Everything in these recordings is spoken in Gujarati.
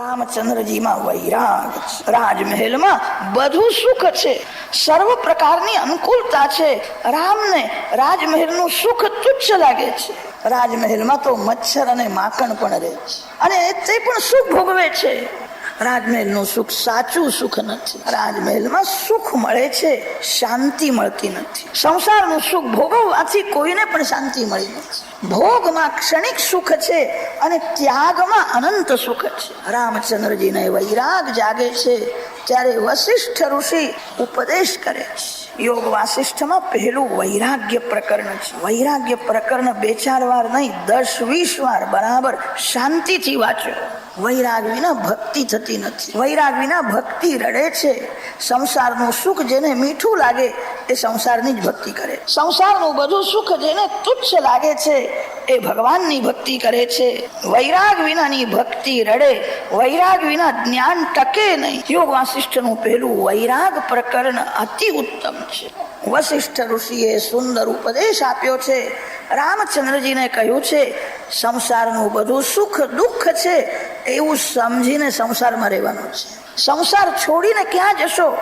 રામચંદ્રજીમાં વૈરાગ રાજમહેલમાં બધું સુખ છે. સર્વ પ્રકારની અનુકૂળતા છે. રામને રાજમહેલનું સુખ તુચ્છ લાગે છે. રાજમહેલમાં તો મચ્છર અને માખણ પણ રહે છે. અને તે પણ સુખ ભોગવે છે. રાજમહેલનું સુખ સાચું સુખ નથી. રાજમહેલમાં સુખ મળે છે, શાંતિ મળતી નથી. સંસારનું સુખ ભોગવવાથી કોઈને પણ શાંતિ મળી નથી. ભોગમાં ક્ષણિક સુખ છે અને ત્યાગમાં અનંત સુખ છે. રામચંદ્રજીને વૈરાગ જાગે છે, ત્યારે વશિષ્ઠ ઋષિ ઉપદેશ કરે છે. યોગ વાસિષ્ઠમાં પહેલું વૈરાગ્ય પ્રકરણ છે. વૈરાગ્ય પ્રકરણ બે ચાર વાર નહીં, દસ વીસ વાર બરાબર શાંતિથી વાંચો. વૈરાગ વિના ભક્તિ થતી નથી. વૈરાગ વિના ભક્તિ રડે છે. સંસારનું સુખ જેને મીઠું લાગે એ સંસારની જ ભક્તિ કરે. સંસારનું બધું સુખ જેને તુચ્છ લાગે છે એ ભગવાનની ભક્તિ કરે છે. વૈરાગ વિનાની ભક્તિ રડે. વૈરાગ વિના જ્ઞાન ટકે નહીં. યોગ વાસિષ્ઠનું પહેલું વૈરાગ પ્રકરણ અતિ ઉત્તમ છે. વસિષ્ઠ ઋષિએ સુંદર ઉપદેશ આપ્યો છે. રામચંદ્રજીને કહ્યું છે, સંસારનું બધું સુખ, દુઃખ છે, એવું સમજીને સંસારમાં રહેવાનું છે. સંસાર છોડીને ક્યાં જશો?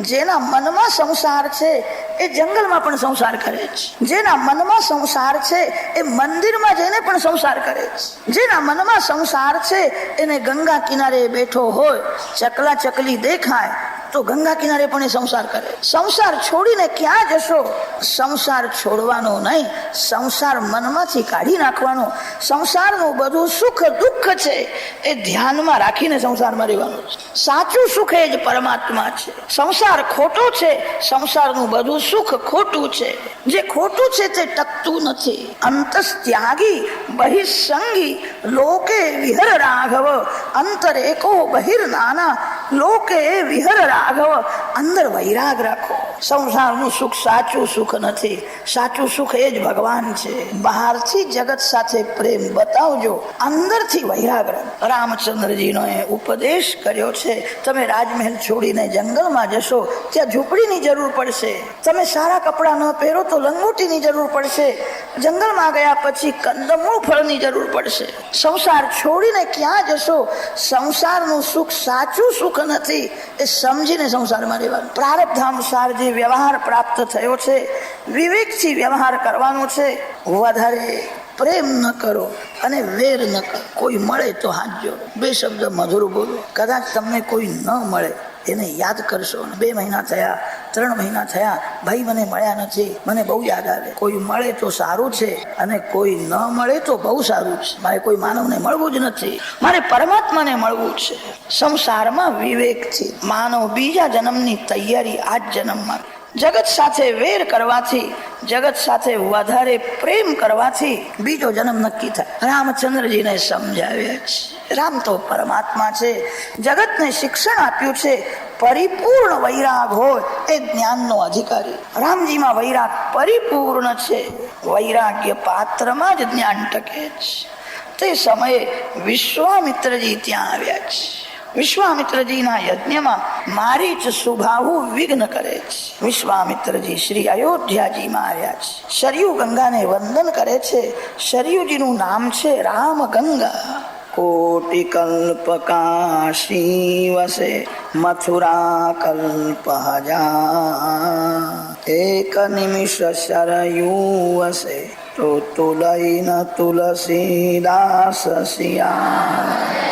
જેના મનમાં સંસાર છે, એ જંગલમાં પણ સંસાર કરે છે. જેના મનમાં સંસાર છે, એ મંદિરમાં જઈને પણ સંસાર કરે છે. જેના મનમાં સંસાર છે, એને ગંગા કિનારે બેઠો હોય, ચકલા ચકલી દેખાય તો ગંગા કિનારે પણ એ સંસાર કરે. સંસાર છોડીને ક્યાં જશો? સંસાર છોડવાનો નહીં, સંસાર મનમાંથી કાઢી નાખવાનો. સંસારનું બધું સુખ દુઃખ છે, એ ધ્યાનમાં રાખીને સંસારમાં રહેવાનું છે. સાચું સુખ એ જ પરમાત્મા છે. સંસાર ખોટો છે, સંસારનું બધું સુખ ખોટું છે. જે ખોટું છે તે ટકતું નથી. અંતસ ત્યાગી બહિસંગી, લોકે વિહર રાઘવ, અંતર એકો બહિર નાના લોકે વિહર રાઘવ અંદર વૈરાગ રાખો સંસારનું સુખ સાચું સુખ નથી. સાચું સુખ એ જ ભગવાન છે. બહારથી જગત સાથે પ્રેમ બતાવજો. અંદરથી વૈરાગ રામચંદ્રજીનો એ ઉપદેશ કર્યો છે. તમે રાજમહેલ છોડીને જંગલમાં જશો. ત્યાં ઝૂંપડીની જરૂર પડશે. તમે સારા કપડાં ન પહેરો તો લંગોટીની જરૂર પડશે. જંગલમાં ગયા પછી કંદમૂળ ફળની જરૂર પડશે. સંસાર છોડીને ક્યાં જશો? સંસારનું સુખ સાચું સુખ નથી. એ સમજીને સંસારમાં રહેવાનું. પ્રારબ્ધ અનુસાર વ્યવહાર પ્રાપ્ત થયો છે, વિવેકથી વ્યવહાર કરવાનો છે, વધારે પ્રેમ ન કરો અને વેર ન કરો. કોઈ મળે તો હાથ જોડો બે શબ્દ મધુર બોલો. કદાચ તમને કોઈ ન મળે. એને યાદ કરશો બે મહિના થયા, ત્રણ મહિના થયા, ભાઈ મને મળ્યા નથી, મને બહુ યાદ આવે. કોઈ મળે તો સારું છે અને કોઈ ન મળે તો બહુ સારું છે. મારે કોઈ માનવને મળવું જ નથી. મારે પરમાત્માને મળવું છે. સંસારમાં વિવેકથી માનવ બીજા જન્મની તૈયારી આ જ જન્મમાં. જગત સાથે વેર કરવાથી, જગત સાથે વધારે પ્રેમ કરવાથી બીજો જન્મ નક્કી થાય. રામચંદ્રજીને સમજાવ્યા છે. રામ તો પરમાત્મા છે. જગતને શિક્ષણ આપ્યું છે. પરિપૂર્ણ વૈરાગ હોય એ જ્ઞાનનો અધિકારી. રામજીમાં વૈરાગ પરિપૂર્ણ છે. વૈરાગ્ય પાત્રમાં જ જ્ઞાન ટકે છે. તે સમયે વિશ્વામિત્રજી ત્યાં આવ્યા છે. વિશ્વામિત્રજીના યજ્ઞમાં મારી જ સુભાવુ વિઘ્ન કરે છે. વિશ્વામિત્રજી શ્રી અયોધ્યાજીમાં આવ્યા છે. સરયુ ગંગાને વંદન કરે છે. સરયુજીનું નામ છે રામ ગંગા કોટિ કલ્પ કાશી વસે મથુરા કલ્પ હજાર એક નિમિષ શરયું વસે તો તુલઈન તુલસીદાસ સિયા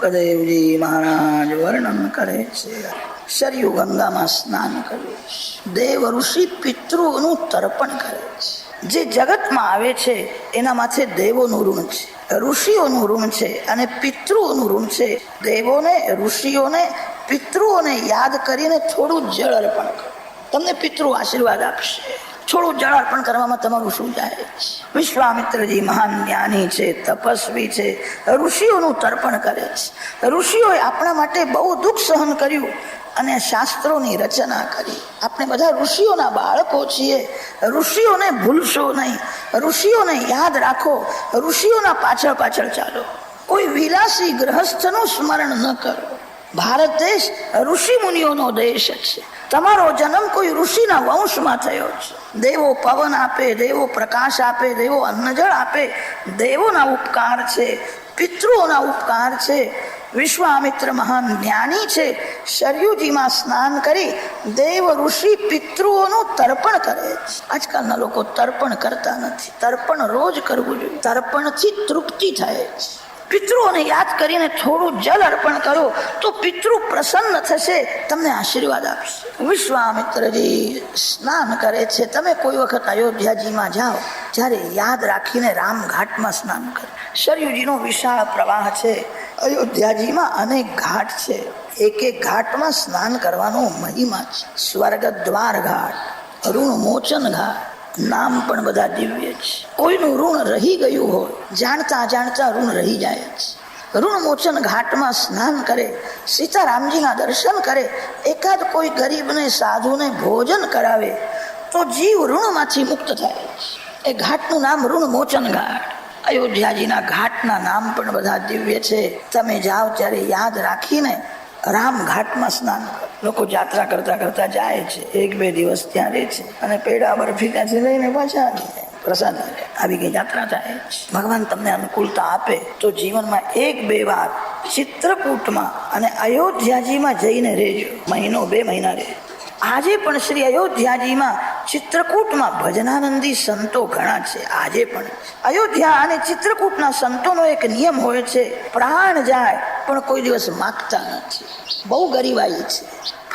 સુખદેવજી મહારાજ વર્ણન કરે છે. સરયુ ગંગામાં સ્નાન કર્યું છે. દેવ ઋષિ પિતૃનું તર્પણ કરે છે. જે જગતમાં આવે છે, એના માથે દેવોનું ઋણ છે, ઋષિઓનું ઋણ છે અને પિતૃઓનું ઋણ છે. દેવોને, ઋષિઓને, પિતૃઓને યાદ કરીને થોડું જળ અર્પણ કરો. તમને પિતૃ આશીર્વાદ આપશે. થોડું જળ અર્પણ કરવામાં તમારું શું જાય? વિશ્વામિત્રજી મહાન જ્ઞાની છે, તપસ્વી છે, ઋષિઓનું તર્પણ કરે છે. ઋષિઓએ આપણા માટે બહુ દુઃખ સહન કર્યું અને શાસ્ત્રોની રચના કરી. આપણે બધા ઋષિઓના બાળકો છીએ. ઋષિઓને ભૂલશો નહીં. ઋષિઓને યાદ રાખો. ઋષિઓના પાછળ પાછળ ચાલો. કોઈ વિલાસી ગ્રહસ્થનું સ્મરણ ન કરો. ભારત દેશ ઋષિ મુનિઓનો દેશ છે. તમારો જન્મ કોઈ ઋષિના વંશમાં થયો છે. દેવો પવન આપે, દેવો પ્રકાશ આપે, દેવો અન્નજળ આપે. દેવોના ઉપકાર છે, પિતૃઓના ઉપકાર છે. વિશ્વામિત્ર મહાન જ્ઞાની છે. શરયુજીમાં સ્નાન કરી દેવ ઋષિ પિતૃઓનું તર્પણ કરે છે. આજકાલના લોકો તર્પણ કરતા નથી. તર્પણ રોજ કરવું જોઈએ. તર્પણથી તૃપ્તિ થાય છે. પિતૃઓને યાદ કરીને થોડું જલ અર્પણ કરો તો પિતૃ પ્રસન્ન થશે, તમને આશીર્વાદ આપશે. વિશ્વામિત્રજી સ્નાન કરે છે. તમે કોઈ વખત અયોધ્યાજીમાં જાઓ, જ્યારે યાદ રાખીને રામઘાટમાં સ્નાન કરો. સરયુજીનો વિશાળ પ્રવાહ છે. અયોધ્યાજીમાં અનેક ઘાટ છે. એક એક ઘાટમાં સ્નાન કરવાનો મહિમા છે. સ્વર્ગ દ્વાર ઘાટ અરુણ મોચન ઘાટ નામ પણ બધા દિવ્ય છે. કોઈનું ઋણ રહી ગયું હોય, જાણતા જાણતા ઋણ રહી જાય છે. ઋણ મોચન ઘાટમાં સ્નાન કરે, સીતારામજીના દર્શન કરે, એકાદ કોઈ ગરીબને, સાધુને ભોજન કરાવે, તો જીવ ઋણમાંથી મુક્ત થાય છે. એ ઘાટનું નામ ઋણ મોચન ઘાટ. અયોધ્યાજીના ઘાટના નામ પણ બધા દિવ્ય છે. તમે જાઓ ત્યારે યાદ રાખીને રામ ઘાટમાં સ્નાન કરો. લોકો યાત્રા કરતા કરતા જાય છે. એક બે દિવસ ત્યાં રહે છે. અને પેડા બરફી ત્યાંથી લઈને પાછા આવી જાય. પ્રસાદ આવી ગઈ યાત્રા થાય ભગવાન તમને અનુકૂળતા આપે. તો જીવનમાં એક બે વાર ચિત્રકૂટમાં અને અયોધ્યાજીમાં જઈને રહેજો. મહિનો, બે મહિના રહેજો આજે પણ શ્રી અયોધ્યાજીમાં ચિત્રકૂટમાં ભજનાનંદી સંતો ઘણા છે, આજે પણ અયોધ્યા અને ચિત્રકૂટના સંતોનો એક નિયમ હોય છે, પ્રાણ જાય, પણ કોઈ દિવસ માગતા નથી. બહુ ગરીબાઈ છે.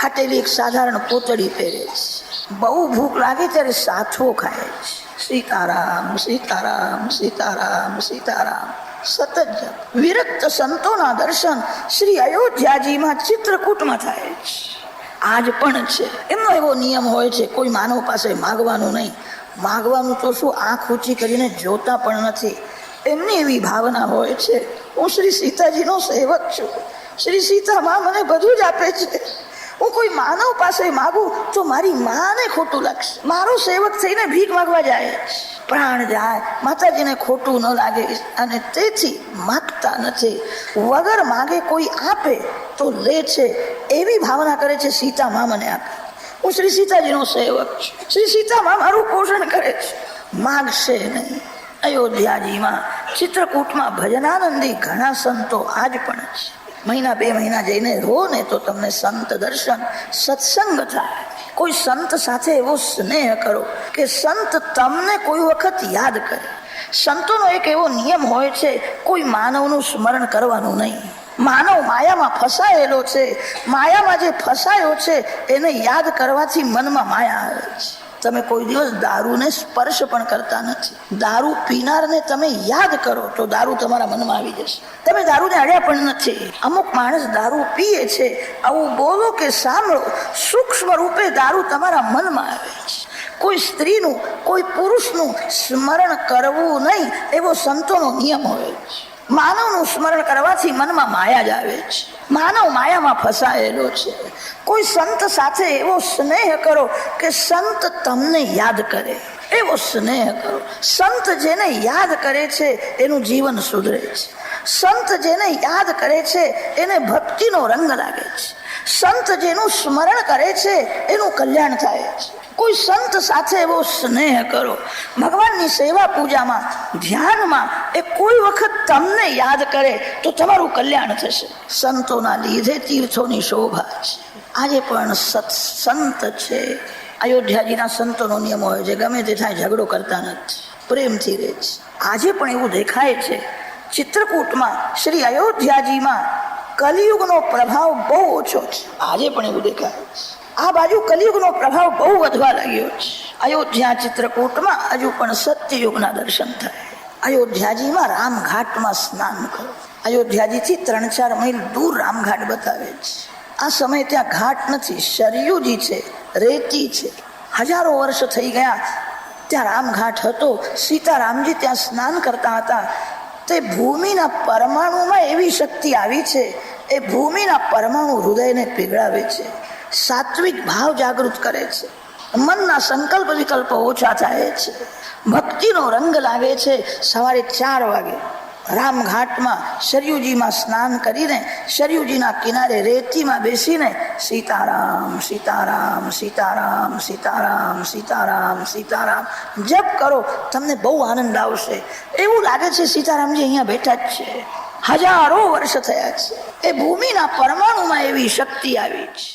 ફાટેલી એક સાધારણ પોતળી પહેરે છે. બહુ ભૂખ લાગે ત્યારે સાથો ખાય છે. સીતારામ સીતારામ સીતારામ સીતારામ. સતત વિરક્ત સંતોના દર્શન શ્રી અયોધ્યાજીમાં ચિત્રકૂટમાં થાય છે. આજ પણ છે. એમનો એવો નિયમ હોય છે, કોઈ માનવ પાસે માગવાનું નહીં. માગવાનું તો શું આંખ ઊંચી કરીને જોતા પણ નથી. એમની એવી ભાવના હોય છે. હું શ્રી સીતાજીનો સેવક છું. શ્રી સીતામાં મને બધું જ આપે છે. હું કોઈ માનવ પાસે માગું તો મારી માને ખોટું લાગશે. મારો સેવક થઈને ભીખ માગવા જાય. પ્રાણ જાય. માતાજીને ખોટું ન લાગે. અને તેથી માગતા નથી. વગર માગે કોઈ આપે તો લે છે. એવી ભાવના કરે છે સીતા મા મને આપે. હું શ્રી સીતાજીનો સેવક છું. શ્રી સીતામાં મારું પોષણ કરે છે. માગશે નહીં. અયોધ્યાજીમાં ચિત્રકૂટમાં ભજનાનંદી ઘણા સંતો આજ પણ છે. મહિના બે મહિના જઈને રહો ને તો તમને સંત દર્શન, સત્સંગ થાય. કોઈ સંત સાથે એવો સ્નેહ કરો કે સંત તમને કોઈ વખત યાદ કરે. સંતોનો એક એવો નિયમ હોય છે, કોઈ માનવનું સ્મરણ કરવાનું નહીં. માનવ માયામાં ફસાયેલો છે, માયામાં જે ફસાયો છે, એને યાદ કરવાથી મનમાં માયા આવે છે. તમે કોઈ દિવસ દારૂને સ્પર્શ પણ કરતા નથી. દારૂ પીનારને તમે યાદ કરો તો દારૂ તમારા મનમાં આવી જશે. તમે દારૂને અડ્યા પણ નથી. અમુક માણસ દારૂ પીએ છે. આવું બોલો કે સાંભળો, સૂક્ષ્મ રૂપે દારૂ તમારા મનમાં આવે છે. કોઈ સ્ત્રીનું, કોઈ પુરુષનું સ્મરણ કરવું નહીં, એવો સંતોનો નિયમ હોય છે. માનવનું સ્મરણ કરવાથી મનમાં માયા જ આવે છે. માનવ માયામાં ફસાયેલો છે. કોઈ સંત સાથે એવો સ્નેહ કરો કે સંત તમને યાદ કરે. એવો સ્નેહ કરો. સંત જેને યાદ કરે છે, એનું જીવન સુધરે છે. સંત જેને યાદ કરે છે, એને ભક્તિનો રંગ લાગે છે. સંત જેનું સ્મરણ કરે છે, એનું કલ્યાણ થાય છે. કોઈ સંત સાથે એવો સ્નેહ કરો. ભગવાનની સેવા પૂજામાં, ધ્યાનમાં, એ કોઈ વખત તમને યાદ કરે તો તમારું કલ્યાણ થશે. સંતોના લીધે તીર્થોની શોભા છે. આજે પણ સત્સંત છે. અયોધ્યાજીના સંતોનો નિયમ હોય છે. ગમે તે થાય, ઝઘડો કરતા નથી. પ્રેમથી રહે છે. આજે પણ એવું દેખાય છે. ચિત્રકૂટમાં, શ્રી અયોધ્યાજીમાં કલિયુગનો પ્રભાવ બહુ ઓછો છે. આજે પણ એવું દેખાય છે. આ બાજુ કલિયુગનો પ્રભાવ બહુ વધવા લાગ્યો છે. અયોધ્યા ચિત્રકૂટમાં હજુ પણ સત્યયુગના દર્શન થાય. અયોધ્યાજીમાં રામઘાટમાં સ્નાન કરો. અયોધ્યાજીથી ત્રણ ચાર મહિલ દૂર રામઘાટ બતાવે છે. આ સમય ત્યાં ઘાટ નથી શરયુજી છે, રેતી છે. હજારો વર્ષ થઈ ગયા ત્યાં રામઘાટ હતો. સીતારામજી ત્યાં સ્નાન કરતા હતા. તે ભૂમિના પરમાણુમાં એવી શક્તિ આવી છે, એ ભૂમિના પરમાણુ હૃદયને પીગળાવે છે. સાત્વિક ભાવ જાગૃત કરે છે. મનના સંકલ્પ વિકલ્પ ઓછા થાય છે. ભક્તિનો રંગ લાગે છે સવારે ચાર વાગે. રામઘાટમાં સરયુજીમાં સ્નાન કરીને સરયુજીના કિનારે રેતીમાં બેસીને સીતારામ સીતારામ સીતારામ સીતારામ સીતારામ સીતારામ જપ કરો, તમને બહુ આનંદ આવશે. એવું લાગે છે સીતારામજી અહીંયા બેઠા જ છે. હજારો વર્ષ થયા છે. એ ભૂમિના પરમાણુમાં એવી શક્તિ આવી છે.